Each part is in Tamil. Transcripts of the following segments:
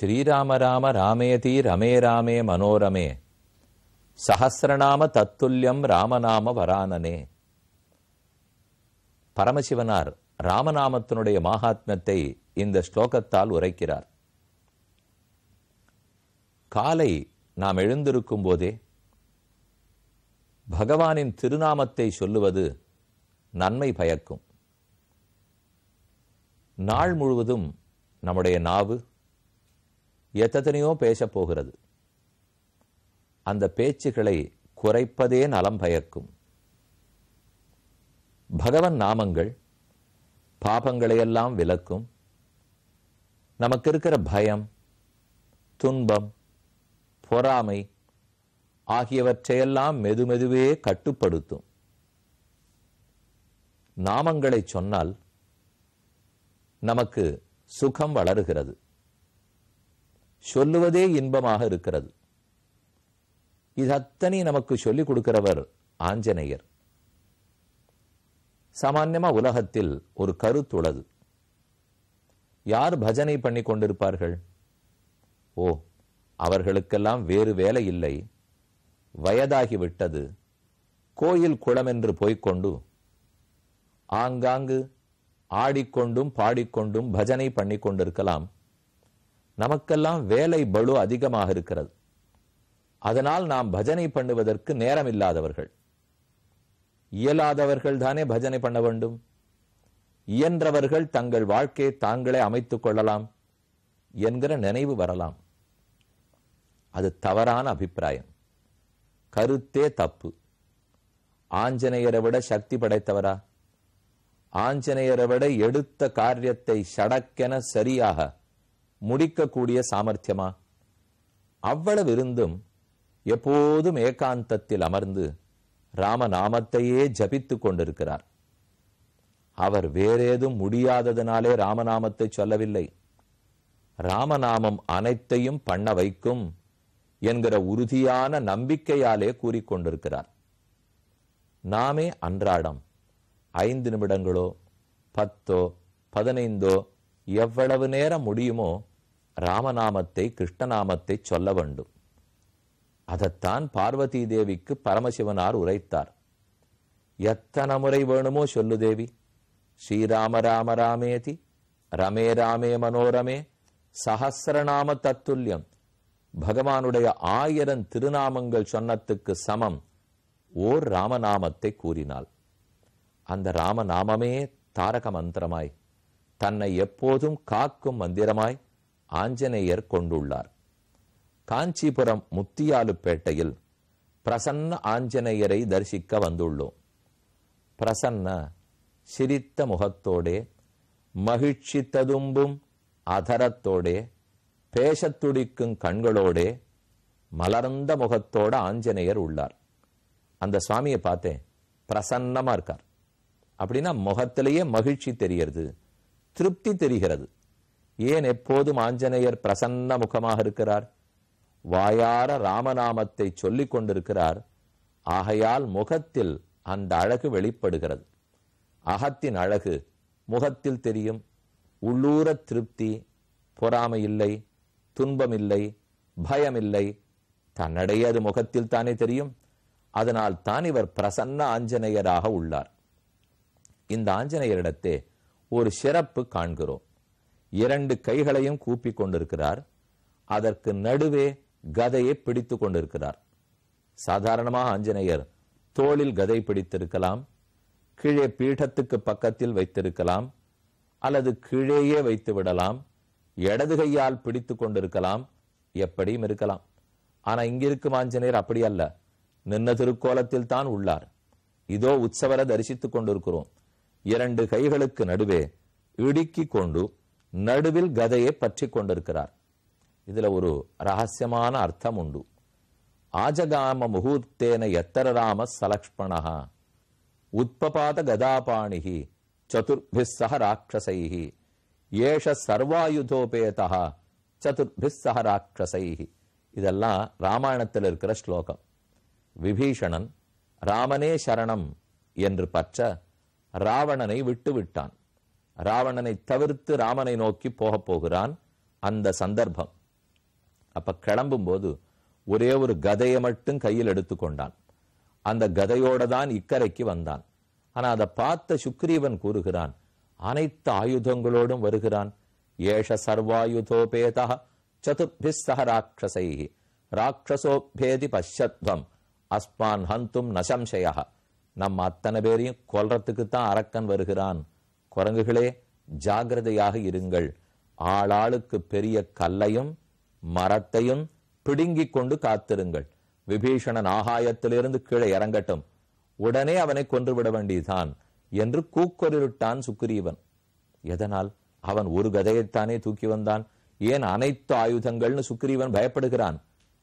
ஸ்ரீராம ராம ராமேதி ரமே ராமே மனோரமே. சஹசிரநாம தத்துல்யம் ராமநாம வரானனே. பரமசிவனார் ராமநாமத்தினுடைய மகாத்மியத்தை இந்த ஸ்லோகத்தால் உரைக்கிறார். காலை நாம் எழுந்திருக்கும் போதே பகவானின் திருநாமத்தை சொல்லுவது நன்மை பயக்கும். நாள் முழுவதும் நம்முடைய நாவு எத்தனையோ பேசப் போகிறது. அந்த பேச்சுகளை குறைப்பதே நலம் பயக்கும். பகவன் நாமங்கள் பாபங்களையெல்லாம் விலக்கும் நமக்கு இருக்கிற பயம் துன்பம் பொறாமை ஆகியவற்றையெல்லாம் மெதுமெதுவே கட்டுப்படுத்தும். நாமங்களை சொன்னால் நமக்கு சுகம் வளருகிறது. சொல்லுவதே இன்பமாக இருக்கிறது. இது அத்தனை நமக்கு சொல்லிக் கொடுக்கிறவர் ஆஞ்சநேயர். சாமான்யமா உலகத்தில் ஒரு கருத்துள்ளது யார் பஜனை பண்ணி கொண்டிருப்பார்கள்? ஓ அவர்களுக்கெல்லாம் வேறு வேலை இல்லை. வயதாகிவிட்டது கோயில் குளம் என்று போய்க்கொண்டு ஆங்காங்கு ஆடிக்கொண்டும் பாடிக்கொண்டும் பஜனை பண்ணி கொண்டிருக்கலாம். நமக்கெல்லாம் வேலை பளு அதிகமாக இருக்கிறது. அதனால் நாம் பஜனை பண்ணுவதற்கு நேரம் இல்லாதவர்கள் இயலாதவர்கள் தானே பஜனை பண்ண வேண்டும். இயன்றவர்கள் தங்கள் வாழ்க்கையை தாங்களே அமைத்துக் கொள்ளலாம் என்கிற நினைவு வரலாம். அது தவறான அபிப்பிராயம். கருத்தே தப்பு. ஆஞ்சநேயரை விட சக்தி படைத்தவரா? ஆஞ்சநேயரை விட எடுத்த காரியத்தை சடக்கென சரியாக முடிக்கக்கூடிய சாமர்த்தியமா? அவ்வளவு இருந்தும் எப்போதும் ஏகாந்தத்தில் அமர்ந்து ராமநாமத்தையே ஜபித்துக் கொண்டிருக்கிறார். அவர் வேறேதும் முடியாததனாலே ராமநாமத்தை சொல்லவில்லை. ராமநாமம் அனைத்தையும் பண்ண வைக்கும் என்கிற உறுதியான நம்பிக்கையாலே கூறிக்கொண்டிருக்கிறார் நாமே அன்றாடம் ஐந்து நிமிடங்களோ பத்தோ பதினைந்தோ எவ்வளவு நேரம் முடியுமோ ராமநாமத்தை கிருஷ்ணநாமத்தை சொல்ல வேண்டும். அதைத்தான் பார்வதி தேவிக்கு பரமசிவனார் உரைத்தார். எத்தனை முறை வேணுமோ சொல்லு தேவி. ஸ்ரீராம ராம ராமேதி ரமே ராமே மனோரமே சகசிரநாம தத்துல்யம். பகவானுடைய ஆயிரம் திருநாமங்கள் சொன்னத்துக்கு சமம் ஓர் ராமநாமத்தை கூறினாள். அந்த ராமநாமமே தாரக மந்திரமாய் தன்னை எப்போதும் காக்கும் மந்திரமாய் ஆஞ்சநேயர் கொண்டுள்ளார். காஞ்சிபுரம் முத்தியாலுப்பேட்டையில் பிரசன்ன ஆஞ்சநேயரை தரிசிக்க வந்துள்ளோம். பிரசன்ன சிரித்த முகத்தோடே மகிழ்ச்சி ததும்பும் அதரத்தோடே பேசத்துடிக்கும் கண்களோடே மலர்ந்த முகத்தோட ஆஞ்சநேயர் உள்ளார். அந்த சுவாமியை பார்த்தேன் பிரசன்னமா இருக்கார். அப்படின்னா முகத்திலேயே மகிழ்ச்சி தெரியறது திருப்தி தெரிகிறது. ஏன் எப்போதும் ஆஞ்சநேயர் பிரசன்ன முகமாக இருக்கிறார்? வாயார ராமநாமத்தை சொல்லிக் கொண்டிருக்கிறார். ஆகையால் முகத்தில் அந்த அழகு வெளிப்படுகிறது. அகத்தின் அழகு முகத்தில் தெரியும். உள்ளூர திருப்தி பொறாமை இல்லை துன்பம் இல்லை பயம் இல்லை தன்னடைய அது முகத்தில் தானே தெரியும். அதனால் தான் இவர் பிரசன்ன ஆஞ்சநேயராக உள்ளார். இந்த ஆஞ்சநேயரிடத்தே ஒரு சிறப்பு காண்கிறோம். இரண்டு கைகளையும் கூப்பிக் கொண்டிருக்கிறார். அதற்கு நடுவே கதையை பிடித்து கொண்டிருக்கிறார். சாதாரணமாக ஆஞ்சநேயர் தோளில் கதை பிடித்திருக்கலாம் கீழே பீഠத்துக்கு பக்கத்தில் வைத்திருக்கலாம் அல்லது கீழேயே வைத்து விடலாம் இடது கையால் பிடித்து கொண்டிருக்கலாம் எப்படியும் இருக்கலாம். ஆனா இங்கிருக்கும் ஆஞ்சநேயர் அப்படி அல்ல. நின்ன திருக்கோலத்தில் தான் உள்ளார். இதோ உற்சவரை தரிசித்துக் கொண்டிருக்கிறோம். இரண்டு கைகளுக்கு நடுவே இடுக்கி கொண்டு நடுவில் கதையை பற்றி கொண்டிருக்கிறார். இதுல ஒரு ரகசியமான அர்த்தம் உண்டு. ஆஜகாம முகூர்த்தேன எத்தர ராம சலக்ஷ்மணா உத்பபாத கதாபாணிகி சதுர்பிஸ் சக ராட்சசைஹி. ஏஷ சர்வாயுதோபேதா சதுர்பிஸ் சக ராட்சசைஹி. இதெல்லாம் ராமாயணத்தில் இருக்கிற ஸ்லோகம். விபீஷணன் ராமனே சரணம் என்று பற்ற ராவணனை விட்டு விட்டான் ராவணனை தவிர்த்து ராமனை நோக்கி போகப் போகிறான் அந்த சந்தர்ப்பம். அப்ப கிளம்பும் போது ஒரே ஒரு கதையை மட்டும் கையில் எடுத்துக்கொண்டான் அந்த கதையோட தான் இக்கரைக்கு வந்தான். ஆனா அதை பார்த்த சுக்ரீவன் கூறுகிறான் அனைத்து ஆயுதங்களோடும் வருகிறான். ஏஷ சர்வாயுதோபேதா சதுர்பிஸ்தக ராட்சசை ராட்சசோபேதி பஷ்யத்வம். அஸ்மான் ஹந்தும் நசம்சயா நம்ம அத்தனை பேரையும் கொல்றதுக்கு தான் அரக்கன் வருகிறான். குரங்குகளே ஜாகிரதையாக இருங்கள். ஆளாளுக்கு பெரிய கல்லையும் மரத்தையும் பிடுங்கிக் கொண்டு காத்திருங்கள். விபீஷணன் ஆகாயத்திலிருந்து கீழே இறங்கட்டும். உடனே அவனை கொன்றுவிட வேண்டியதுதான் என்று கூக்கொருட்டான் சுக்ரீவன். எதனால்? அவன் ஒரு கதையைத்தானே தூக்கி வந்தான். ஏன் அனைத்து ஆயுதங்கள்னு சுக்ரீவன் பயப்படுகிறான்?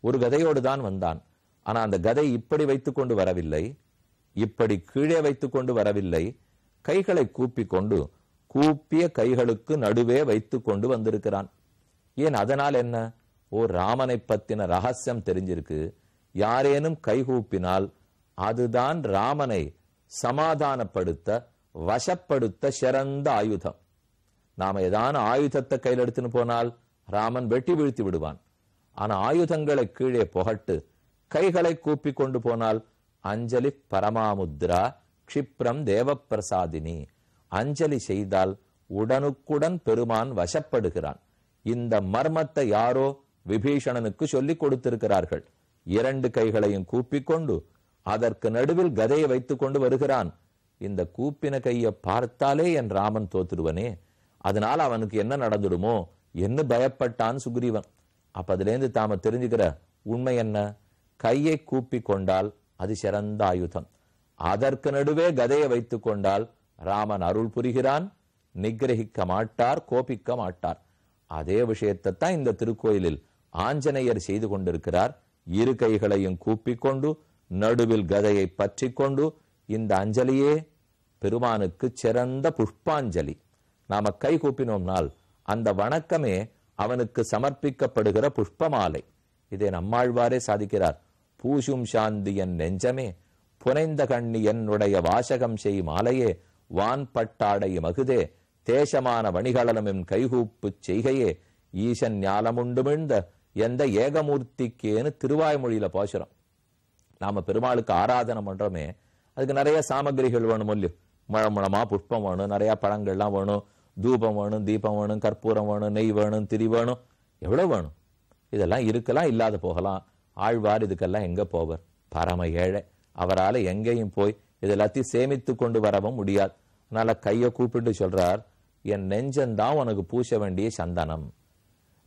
ஒரு கதையோடு தான் வந்தான். ஆனா அந்த கதை இப்படி வைத்துக் கொண்டு வரவில்லை. இப்படி கீழே வைத்துக் கொண்டு வரவில்லை. கைகளை கூப்பிக் கொண்டு கூப்பிய கைகளுக்கு நடுவே வைத்துக் கொண்டு வந்திருக்கிறான். ஏன் அதனால் என்ன? ஓ ராமனை பத்தின ரகசியம் தெரிஞ்சிருக்கு. யாரேனும் கைகூப்பினால் அதுதான் ராமனை சமாதானப்படுத்த வசப்படுத்த சிறந்த ஆயுதம். நாம ஏதான ஆயுதத்தை கையில் எடுத்துன்னு போனால் ராமன் வெட்டி வீழ்த்தி விடுவான். ஆனா ஆயுதங்களை கீழே புகட்டு கைகளை கூப்பி கொண்டு போனால் அஞ்சலி பரமாமுத்ரா க்ஷிப்ரம் தேவப்பிரசாதினி. அஞ்சலி செய்தால் உடனுக்குடன் பெருமான் வசப்படுகிறான். இந்த மர்மத்தை யாரோ விபீஷணனுக்கு சொல்லிக் கொடுத்திருக்கிறார்கள். இரண்டு கைகளையும் கூப்பிக்கொண்டு அதற்கு நடுவில் கதையை வைத்துக் கொண்டு வருகிறான். இந்த கூப்பின கையை பார்த்தாலே என் ராமன் தோத்துடுவனே அதனால அவனுக்கு என்ன நடந்துடுமோ என்ன பயப்பட்டான் சுக்ரீவன். அப்ப அதுலேருந்து தாம தெரிஞ்சுக்கிற உண்மை என்ன? கையை கூப்பி கொண்டால் அது சிறந்த ஆயுதம். அதற்கு நடுவே கதையை வைத்துக் கொண்டால் ராமன் அருள் புரிகிறான் நிகிரகிக்க மாட்டார் கோபிக்க மாட்டார். அதே விஷயத்தை தான் இந்த திருக்கோயிலில் ஆஞ்சநேயர் செய்து கொண்டிருக்கிறார். இரு கைகளையும் கூப்பிக்கொண்டு நடுவில் கதையை பற்றி கொண்டு இந்த அஞ்சலியே பெருமானுக்கு சிறந்த புஷ்பாஞ்சலி. நாம கை கூப்பினோம்னால் அந்த வணக்கமே அவனுக்கு சமர்ப்பிக்கப்படுகிற புஷ்பமாலை. இதை நம்மாழ்வாரே சாதிக்கிறார். பூசும் சாந்தி என் நெஞ்சமே புனைந்த கண்ணி என்னுடைய வாசகம் செய் மாலையே வான் பட்டாடை மகுதே தேசமான வணிகளனும் என் கைகூப்பு செய்கையே ஈசன் ஞாலமுண்டுமிழ்ந்த எந்த ஏகமூர்த்திக்கேன்னு திருவாய்மொழியில போசுறோம் நாம பெருமாளுக்கு ஆராதனை பண்றோமே அதுக்கு நிறைய சாமகிரிகள் வேணும் இல்லையோ முழமுழமா புஷ்பம் வேணும் நிறைய பழங்கள்லாம் வேணும் தூபம் வேணும் தீபம் வேணும் கற்பூரம் வேணும் நெய் வேணும் திரி வேணும். எவ்வளவு வேணும்? இதெல்லாம் இருக்கலாம் இல்லாத போகலாம். ஆழ்வார் இதுக்கெல்லாம் எங்க போவர்? பரம ஏழை. அவரால் எங்கேயும் போய் இது எல்லாத்தையும் சேமித்து கொண்டு வரவும் முடியாது. அதனால கையை கூப்பிட்டு சொல்றார் என் நெஞ்சந்தான் உனக்கு பூச வேண்டிய சந்தனம்.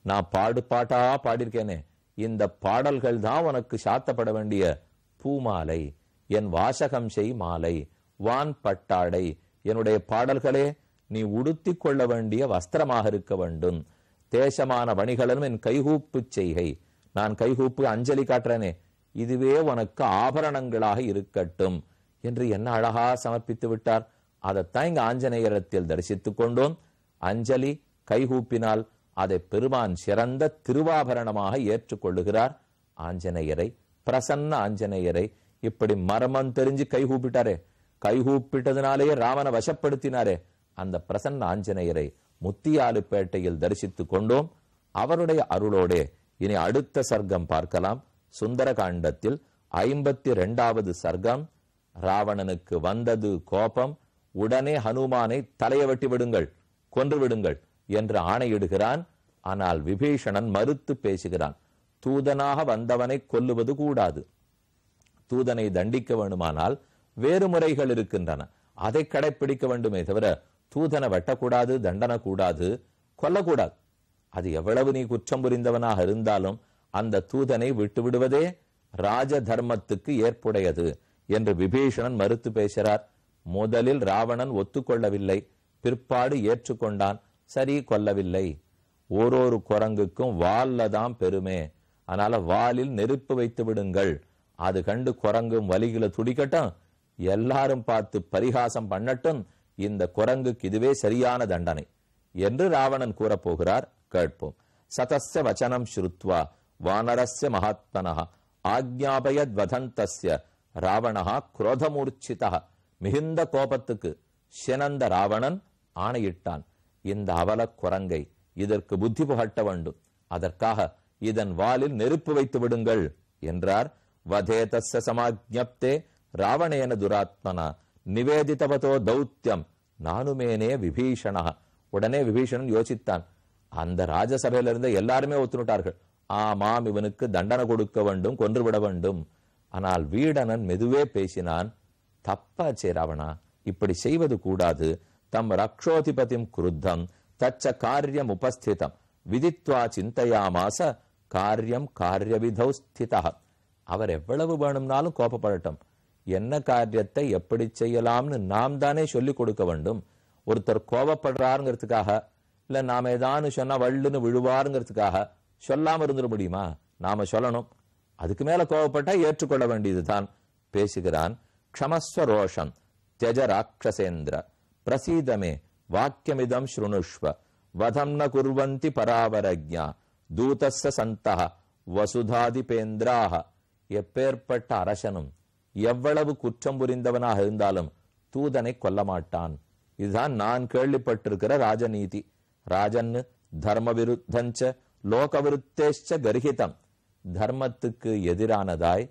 நான் பாடு பாட்டா பாடியிருக்கேனே. இந்த பாடல்கள் தான் உனக்கு சாத்தப்பட வேண்டிய பூமாலை. என் வாசகம் செய் மாலை. வான் பட்டாடை. என்னுடைய பாடல்களே நீ உடுத்தி கொள்ள வேண்டிய வஸ்திரமாக இருக்க வேண்டும். தேசமான வணிகளும் என் கைகூப்பு செய்கை. நான் கைகூப்பு அஞ்சலி காட்டுறேனே. இதுவே உனக்கு ஆபரணங்களாக இருக்கட்டும். என்று என்ன அழகா சமர்ப்பித்து விட்டார். அதைத்தான் இங்க ஆஞ்சநேயரத்தில் தரிசித்துக் கொண்டோம். அஞ்சலி கைகூப்பினால் அதை பெருமான் சிறந்த திருவாபரணமாக ஏற்றுக்கொள்ளுகிறார் ஆஞ்சநேயரை பிரசன்ன ஆஞ்சநேயரை இப்படி மர்மம் தெரிஞ்சு கைகூப்பிட்டாரே. கைகூப்பிட்டதுனாலேயே ராமனை வசப்படுத்தினாரே. அந்த பிரசன்ன ஆஞ்சநேயரை முத்தியாலுப்பேட்டையில் தரிசித்துக் கொண்டோம். அவருடைய அருளோடே இனி அடுத்த சர்க்கம் பார்க்கலாம். சுந்தர காண்டத்தில் ஐம்பத்தி இரண்டாவது சர்க்கம். ராவணனுக்கு வந்தது கோபம். உடனே ஹனுமானை தலைய வெட்டி விடுங்கள் கொன்று விடுங்கள் என்று ஆணையிடுகிறான். ஆனால் விபீஷணன் மறுத்து பேசுகிறான் தூதனாக வந்தவனை கொல்லுவது கூடாது. தூதனை தண்டிக்க வேண்டுமானால் வேறு முறைகள் இருக்கின்றன. அதை கடைப்பிடிக்க வேண்டுமே தவிர தூதனை வெட்டக்கூடாது தண்டனை கூடாது கொல்லக்கூடாது. அது எவ்வளவு நீ குற்றம் புரிந்தவனாக இருந்தாலும் அந்த தூதனை விட்டு விடுவதே ராஜ தர்மத்துக்கு ஏற்புடையது என்று விபீஷணன் மறுத்து பேசுகிறார். முதலில் ராவணன் ஒத்துக்கொள்ளவில்லை. பிற்பாடு ஏற்றுக்கொண்டான். சரி கொல்லவில்லை. ஓரொரு குரங்குக்கும் வால்ல தான் பெருமே. அதனால வாலில் நெருப்பு வைத்து விடுங்கள். அது கண்டு குரங்கும் வலிகில துடிக்கட்டும். எல்லாரும் பார்த்து பரிகாசம் பண்ணட்டும். இந்த குரங்குக்கு இதுவே சரியான தண்டனை. என்று ராவணன் கூறப்போகிறார். கேட்போம். சதஸ்ய வச்சனம் ஸ்ருத்வா. வானரஸ்ய மகாத்மன ஆக்ஞாபயத் வதந்தஸ்ய ராவணா குரோதமூர்ச்சிதா மிகுந்த கோபத்துக்கு சினந்த ராவணன் ஆணையிட்டான். இந்த அவல குரங்கை இதற்கு புத்தி புகட்ட வேண்டும். அதற்காக இதன் வாலில் நெருப்பு வைத்து விடுங்கள் என்றார். வதேதஸ்ய சமாஜப்தே ராவணேன துராத்மனா. நிவேதிதவதோ தௌத்தியம் நானுமேனே விபீஷணா உடனே விபீஷணன் யோசித்தான். அந்த ராஜசபையிலிருந்து எல்லாருமே ஒத்துனுட்டார்கள் ஆமாம் இவனுக்கு தண்டனை கொடுக்க வேண்டும் கொன்று விட வேண்டும். ஆனால் வீடனன் மெதுவே பேசினான் தப்பாச்சே ராவணா இப்படி செய்வது கூடாது. தம் ரக்ஷோதிபதிம் குருத்தம் தச்ச காரியம் உபஸ்திதம். விதித்வா சிந்தையாமாச காரியம் காரியவிதௌ ஸ்திதா அவர் எவ்வளவு வேணும்னாலும் கோபப்படட்டும். என்ன காரியத்தை எப்படி செய்யலாம்னு நாம் தானே சொல்லிக் கொடுக்க வேண்டும். ஒருத்தர் கோபப்படுறாருங்கிறதுக்காக இல்லை நாம் ஏதான்னு சொன்னா வள்ளுன்னு விழுவாருங்கிறதுக்காக சொல்லாம இருந்துட முடியுமா? நாம சொல்லணும். அதுக்கு மேல கோபப்பட்டா ஏற்றுக்கொள்ள வேண்டியதுதான். பேசுகிறான் க்ஷமஸ்வ ரோஷம் தியஜ ராட்சசேந்திர பிரசீதமே வாக்கியமிதம் ஸ்ருணுஷ்வ வதம் ந குர்வந்தி பராவரஜா தூதஸ்ஸ சந்தः வசுதாதிபேந்திராக எப்பேற்பட்ட அரசனும் எவ்வளவு குற்றம் புரிந்தவனாக இருந்தாலும் தூதனை கொல்ல மாட்டான் இதுதான் நான் கேள்விப்பட்டிருக்கிற ராஜநீதி. ராஜன்னு தர்ம விருத்தஞ்ச லோகவிருத்தேஷ்ச கர்ஹிதம். தர்மத்துக்கு எதிரானதாய்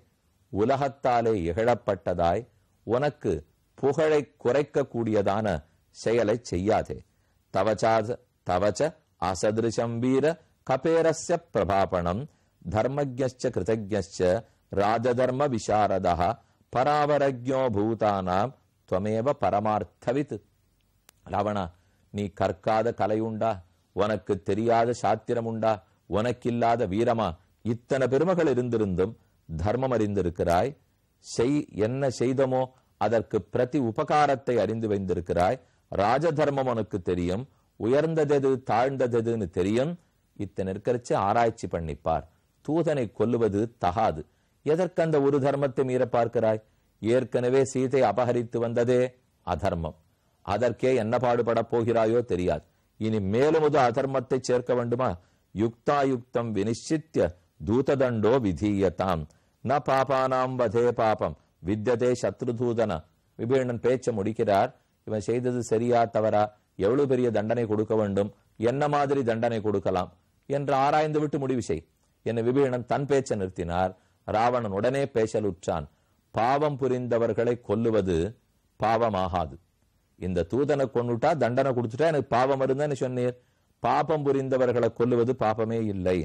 உலகத்தாலே இகழப்பட்டதாய் உனக்கு புகழை குறைக்கக்கூடியதான செயலை செய்யாதே. தவச்சாத தவச்ச அசதிருஷம் வீர கபேரஸ்ய பிரபாபணம் தர்மஜ்ய கிருதஜ்ய ராஜதர்ம விசாரதா பராவரஜ்ஞோ பூதானாம் துவமேவ பரமார்த்தவித். ராவணா நீ கற்காத கலை உண்டா? உனக்கு தெரியாத சாத்திரம் உண்டா? உனக்கில்லாத வீரமா? இத்தனை பெருமகள் இருந்திருந்தும் தர்மம் அறிந்திருக்கிறாய். செய் என்ன செய்தமோ அதற்கு பிரதி உபகாரத்தை அறிந்து வைத்திருக்கிறாய். ராஜதர்மம் உனக்கு தெரியும். உயர்ந்ததெது தாழ்ந்ததெதுன்னு தெரியும். இத்தனை இருக்கிறச்சு ஆராய்ச்சி பண்ணிப்பார். தூதனை கொல்லுவது தகாது. எதற்கு அந்த ஒரு தர்மத்தை மீற பார்க்கிறாய்? ஏற்கனவே சீதை அபகரித்து வந்ததே அதர்மம். அதற்கே என்ன பாடுபடப் போகிறாயோ தெரியாது. இனி மேலும் அதர்மத்தை சேர்க்க வேண்டுமா? யுக்தாயுக்தம் வினிச்சித்ய தூததண்டோ விதீயதாம். ந பாபானாம் வதே பாபம். வித்தியதே சத்ருதூதன. விபீணன் பேச்ச முடிக்கிறார். இவன் செய்தது சரியா தவறா? எவ்வளவு பெரிய தண்டனை கொடுக்க வேண்டும்? என்ன மாதிரி தண்டனை கொடுக்கலாம்? என்று ஆராய்ந்து விட்டு முடிவு செய். என்ன விபீணன் தன் பேச்சை நிறுத்தினார். ராவணன் உடனே பேசலுற்றான். பாவம் புரிந்தவர்களை கொல்லுவது பாவமாகாது. இந்த தூதனை கொண்டுட்டா தண்டனை கொடுத்துட்டா எனக்கு பாவம் இருந்தேன்னு சொன்னீர். பாபம் புரிந்தவர்களை கொல்லுவது பாபமே இல்லை.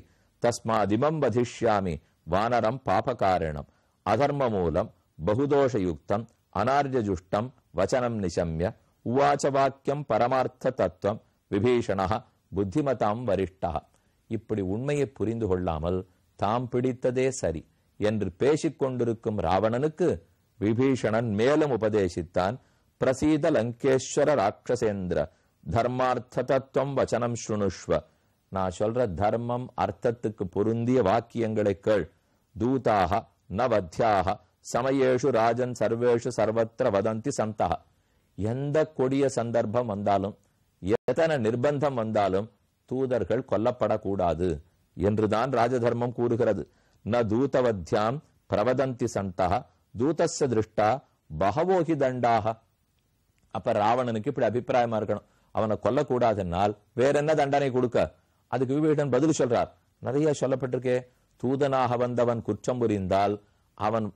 தஸ்மாதிமம் வதிஷ்யாமி வானரம் பாபகாரணம். அதர்ம மூலம் பகுதோஷயுக்தம் அனார்யஜுஷ்டம் வச்சனம் நிசம்ய உவாச்ச வாக்கியம் பரமார்த்த தத்துவம் விபீஷணா புத்திமதாம் வரிஷ்டா. இப்படி உண்மையை புரிந்து கொள்ளாமல் தாம் பிடித்ததே சரி என்று பேசிக் கொண்டிருக்கும் ராவணனுக்கு விபீஷணன் மேலும் உபதேசித்தான் பிரசீத லங்கேஸ்வர ராட்சசேந்திர தர்மார்த்த தத்துவம் வச்சனம் ஸ்ருணுஷ்வ நான் சொல்ற தர்மம் அர்த்தத்துக்கு பொருந்திய வாக்கியங்களை கேள் தூதாக ந சமயேஷு ராஜன் சர்வேஷு சர்வத்திர வதந்தி சந்தா எந்த கொடிய சந்தர்ப்பம் வந்தாலும் எத்தனை நிர்பந்தம் வந்தாலும் தூதர்கள் கொல்லப்படக்கூடாது என்றுதான் ராஜதர்மம் கூறுகிறது. ந தூதவத்தியாம் பிரவதந்தி சந்தா தூதஸ்ய திருஷ்டா பகவோகி தண்டாக அப்ப ராவணனுக்கு இப்படி அபிப்பிராயமா இருக்கணும். அவனை கொல்லக்கூடாதுன்னால் வேற என்ன தண்டனை கொடுக்க? அதுக்கு விவேகன் பதில் சொல்றார். நிறைய சொல்லப்பட்டிருக்கே. தூதனாக வந்தவன் குற்றம் புரிந்தால் அவன்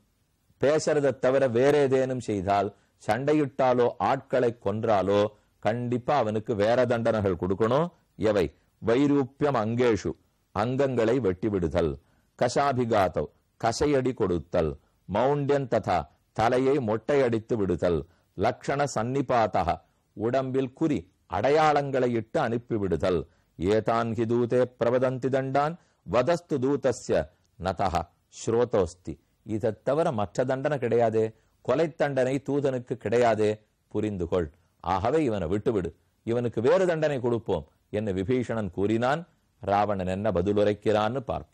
பேசுறதை தவிர வேற ஏதேனும் செய்தால் சண்டையிட்டாலோ ஆட்களை கொன்றாலோ கண்டிப்பா அவனுக்கு வேற தண்டனைகள் கொடுக்கணும். எவை? வைரூப்பியம் அங்கேஷு. அங்கங்களை வெட்டி விடுதல் கஷாபிகாத்தவ் கசையடி கொடுத்தல். மௌண்டியன் ததா. தலையை மொட்டையடித்து விடுதல். லக்ஷண சன்னிபாத்தக உடம்பில் குறி அடையாளங்களை இட்டு அனுப்பிவிடுதல். ஏதான் ஹி தூதே பிரவதந்தி தண்டான் வதஸ்து தூதஸ்ய நதா ஸ்ரோதோஸ்தி. இதை தவிர மற்ற தண்டனை கிடையாதே. கொலை தண்டனை தூதனுக்கு கிடையாதே. புரிந்து கொள் ஆகவே இவனை விட்டுவிடு. இவனுக்கு வேறு தண்டனை கொடுப்போம் என்று விபீஷணன் கூறினான். ராவணன் என்ன பதிலுரைக்கிறான்னு பார்ப்போம்.